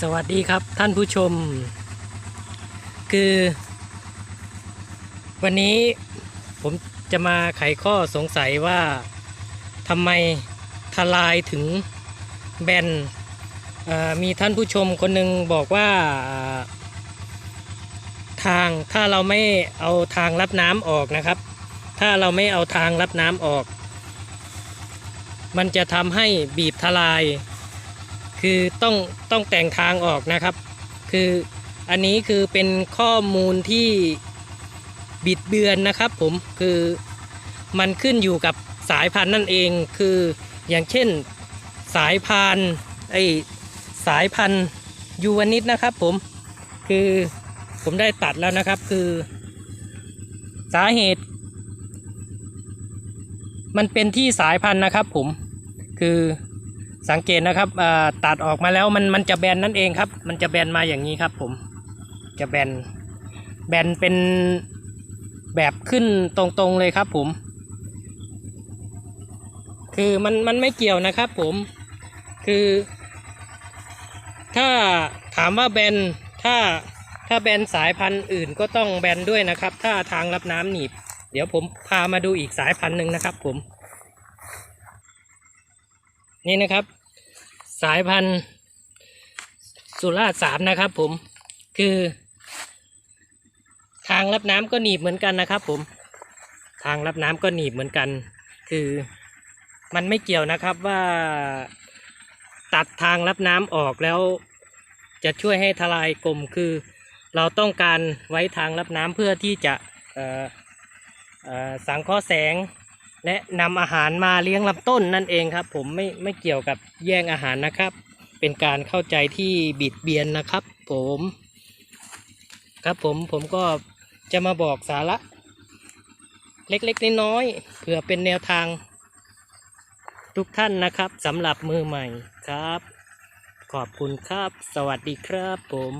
สวัสดีครับท่านผู้ชม คือ วันนี้ผมจะมาไขข้อสงสัยว่าทำไมทลายถึงแบนมีท่านผู้ชมคนหนึ่งบอกว่าทางถ้าเราไม่เอาทางรับน้ำออกนะครับ ถ้าเราไม่เอาทางรับน้ำออก มันจะทำให้บีบทลาย คือต้องต้องแต่งทางออกนะครับ คืออันนี้คือเป็นข้อมูลที่บิดเบือนนะครับ ผมคือมันขึ้นอยู่กับสายพันธุ์นั่นเองคืออย่างเช่นสายพันธุ์ไอสายพันธุ์ยูวานิดนะครับผมคือผมได้ตัดแล้วนะครับคือสาเหตุ มันเป็นที่สายพันธุ์นะครับผมคือ สังเกตนะครับตัดออกมาแล้วมันมันจะแบนนั่นเองครับ มันจะแบนมาอย่างนี้ครับผมจะแบนแบนเป็นแบบขึ้นตรงๆเลยครับผม คือมันมันไม่เกี่ยวนะครับผมคือ ถ้าถามว่าแบนถ้าถ้าแบนสายพันธุ์อื่นก็ต้องแบนด้วยนะครับ ถ้าทางรับน้ำหนีบ เดี๋ยวผมพามาดูอีกสายพันธุ์หนึ่งนะครับผม นี่นะครับ สายพันธุ์สุราษฎร์สามนะครับ ผมคือ ทางรับน้ำก็หนีบเหมือนกันนะครับ ผมทางรับน้ำก็หนีบเหมือนกัน คือมันไม่เกี่ยวนะครับว่าตัดทางรับน้ำออกแล้ว จะช่วยให้ทลายกลมคือ เราต้องการไว้ทางรับน้ำเพื่อที่จะสังเคราะห์แสง และนำอาหารมาเลี้ยงลำต้นนั่นเองครับ ผมไม่ไม่เกี่ยวกับแย่งอาหารนะครับ เป็นการเข้าใจที่บิดเบียนนะครับ ผม ครับผมผมก็จะมาบอกสาระ เล็กๆน้อยๆเผื่อเป็นแนวทาง ทุกท่านนะครับสำหรับมือใหม่ครับ ขอบคุณครับ สวัสดีครับผม